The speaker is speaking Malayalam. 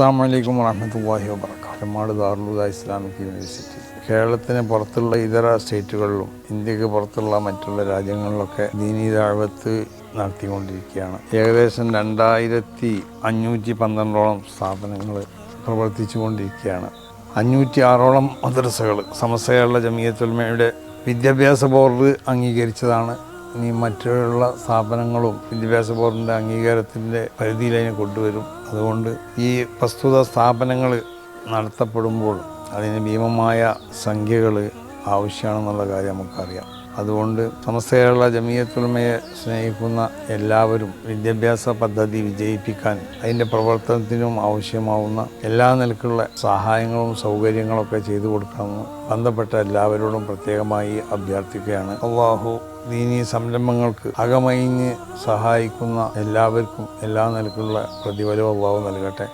അസ്സാം വലൈക്കും വറഹമത്തല്ലാഹി വാബർക്കാത്ത് മാട് ദാറുലുദ ഇസ്ലാമിക് യൂണിവേഴ്സിറ്റി കേരളത്തിന് പുറത്തുള്ള ഇതര സ്റ്റേറ്റുകളിലും ഇന്ത്യയ്ക്ക് പുറത്തുള്ള മറ്റുള്ള രാജ്യങ്ങളിലൊക്കെ ദീനീ ദാഴ്വത്ത് നടത്തിക്കൊണ്ടിരിക്കുകയാണ്. ഏകദേശം രണ്ടായിരത്തി അഞ്ഞൂറ്റി പന്ത്രണ്ടോളം സ്ഥാപനങ്ങൾ പ്രവർത്തിച്ചു കൊണ്ടിരിക്കുകയാണ് അഞ്ഞൂറ്റി ആറോളം മദ്രസകൾ സമസ്തകേരള ജമിയത്തുൽമയുടെ വിദ്യാഭ്യാസ ബോർഡ് അംഗീകരിച്ചതാണ്. ഇനി മറ്റുള്ള സ്ഥാപനങ്ങളും വിദ്യാഭ്യാസ ബോർഡിന്റെ അംഗീകാരത്തിന്റെ പരിധിയിൽ അതിനെ കൊണ്ടുവരും. അതുകൊണ്ട് ഈ പ്രസ്തുത സ്ഥാപനങ്ങൾ നടത്തപ്പെടുമ്പോൾ അതിന് ഭീമമായ സംഖ്യകൾ ആവശ്യമാണെന്നുള്ള കാര്യം നമുക്കറിയാം. അതുകൊണ്ട് സമസ്തയുള്ള ജമീയത്തുലമയെ സ്നേഹിക്കുന്ന എല്ലാവരും വിദ്യാഭ്യാസ പദ്ധതി വിജയിപ്പിക്കാൻ അതിന്റെ പ്രവർത്തനത്തിനും ആവശ്യമാവുന്ന എല്ലാ നിലക്കുള്ള സഹായങ്ങളും സൗകര്യങ്ങളൊക്കെ ചെയ്തു കൊടുക്കണമെന്ന് ബന്ധപ്പെട്ട എല്ലാവരോടും പ്രത്യേകമായി അഭ്യർത്ഥിക്കുകയാണ്. അള്ളാഹു ദീനീ സംരംഭങ്ങൾക്ക് അകമയിഞ്ഞ് സഹായിക്കുന്ന എല്ലാവർക്കും എല്ലാ നിലക്കുള്ള പ്രതിഫലവും അള്ളാഹു നൽകട്ടെ.